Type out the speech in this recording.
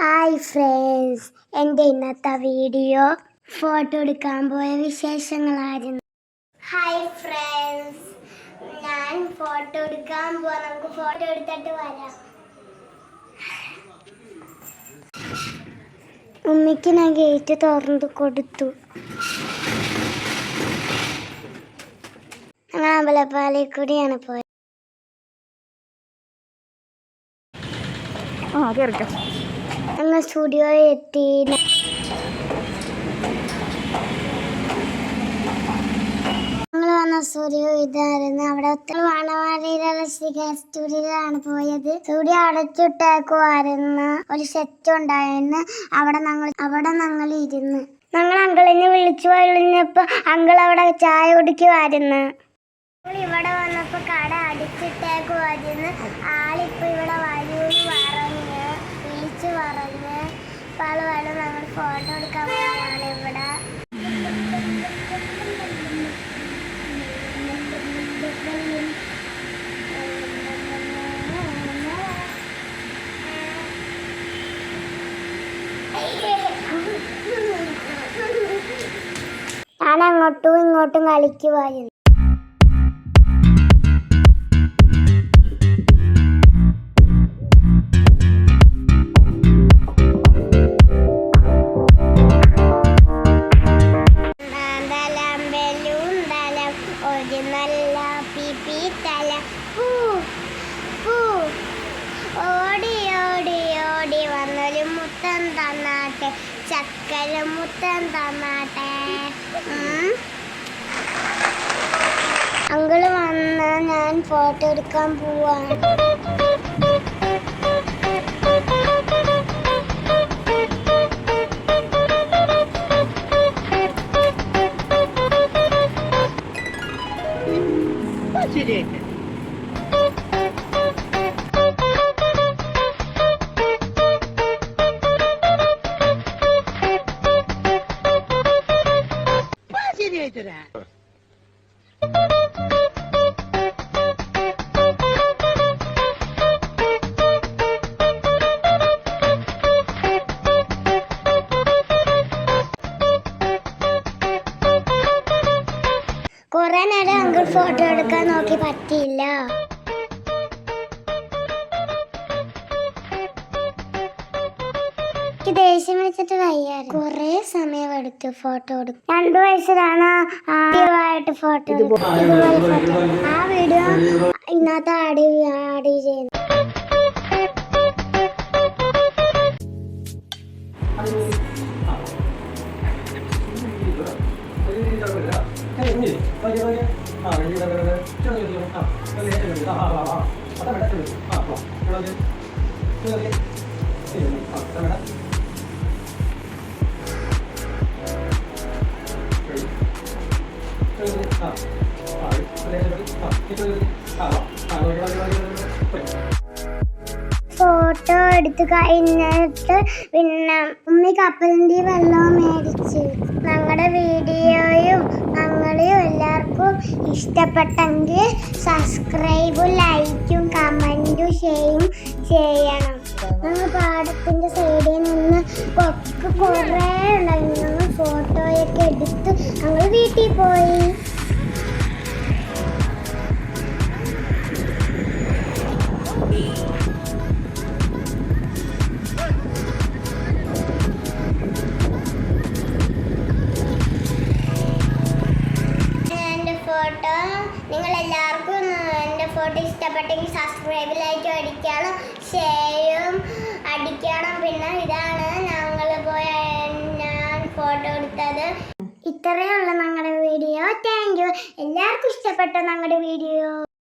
Hi friends എന്റെ ഇന്നത്തെ video photo എടുക്കാൻ പോയ വിശേഷങ്ങളായിരുന്നു. ഹായ് ഫ്രണ്ട്സ് ഞാൻ ഫോട്ടോ എടുക്കാൻ പോവാ. നമുക്ക് ഫോട്ടോ എടുത്തിട്ട് വരാം. ഉമ്മയ്ക്ക് ഞാൻ ഗേറ്റ് തുറന്നു കൊടുത്തു. ഞങ്ങൾ അമ്പലപ്പാലയിൽ കൂടിയാണ് പോയത്. ആ ഞങ്ങൾ സ്റ്റുഡിയോയിൽ എത്തി. ഞങ്ങൾ വന്ന സ്റ്റുഡിയോ ഇതായിരുന്നു. അവിടെ ഒത്തിരി വാണവാടിയിലുള്ള ശ്രീകാ സ്റ്റുഡിയോയിലാണ് പോയത്. സ്റ്റുഡിയോ അടച്ചിട്ടേക്കുമായിരുന്നു ഒരു സെറ്റ് ഉണ്ടായിരുന്നു. അവിടെ ഞങ്ങൾ അവിടെ ഞങ്ങൾ ഇരുന്ന്. ഞങ്ങൾ അങ്കിളിനെ വിളിച്ചു കഴിഞ്ഞപ്പോൾ അങ്കിൾ അവിടെ ചായ കുടിക്കുമായിരുന്നു ഇവിടെ വന്നപ്പോ കട അടിച്ചിട്ടേക്കുമായിരുന്നു ആളിപ്പോ ഇവിടെ വിളിച്ചു പറഞ്ഞ് വേണം ഞങ്ങൾ ഫോട്ടോ എടുക്കാൻ പോയാണ് ഇവിടെ. ഞാൻ അങ്ങോട്ടും ഇങ്ങോട്ടും കളിക്കുമായിരുന്നു നല്ല പിപി തല. പൂ പൂ. ഓടി ഓടി ഓടി വന്നൊരു മുത്തം തന്നാട്ടെ. ചക്കര മുത്തം തന്നാട്ടെ. അങ്കിൾ വന്ന ഞാൻ ഫോട്ടോ എടുക്കാൻ പോവാണ്. ശരിയായിട്ടരാ കുറെ നേരം അങ്കിൾ ഫോട്ടോ എടുക്കാൻ നോക്കി പറ്റിയില്ല. എനിക്ക് ദേഷ്യം വിളിച്ചിട്ട് വയ്യായിരുന്നു കുറെ സമയം എടുത്തു ഫോട്ടോ എടുക്കും രണ്ടു വയസ്സിലാണ് ആദ്യമായിട്ട് ഫോട്ടോ ഇതുപോലെ ഫോട്ടോ ആ വീഡിയോ ഇന്നത്തെ ആടി ആടി ചെയ്യുന്നു ഫോട്ടോ എടുത്ത് കഴിഞ്ഞിട്ട് പിന്നെ ഉമ്മി കപ്പലിന്റെ വെള്ളവും മേടിച്ച്. ഞങ്ങളുടെ വീഡിയോയും ഞങ്ങളെയും എല്ലാവർക്കും ഇഷ്ടപ്പെട്ടെങ്കിൽ സബ്സ്ക്രൈബും ലൈക്കും കമന്റും ഷെയറും ചെയ്യണം. ഞങ്ങൾ പാടത്തിന്റെ സൈഡിൽ നിന്ന് കൊക്ക് കുറേ ഉണ്ടായിരുന്നു ഫോട്ടോയൊക്കെ എടുത്ത് ഞങ്ങൾ വീട്ടിൽ പോയി. നിങ്ങൾ എല്ലാവർക്കും എന്റെ ഫോട്ടോ ഇഷ്ടപ്പെട്ടെങ്കിൽ സബ്സ്ക്രൈബ് ലൈക്കും അടിക്കണം ഷെയറും അടിക്കണം. പിന്നെ ഇതാണ് ഞങ്ങൾ പോയ ഞാൻ ഫോട്ടോ എടുത്തത്. ഇത്രയുള്ള ഞങ്ങളുടെ വീഡിയോ താങ്ക് യു എല്ലാവർക്കും ഇഷ്ടപ്പെട്ട ഞങ്ങളുടെ വീഡിയോ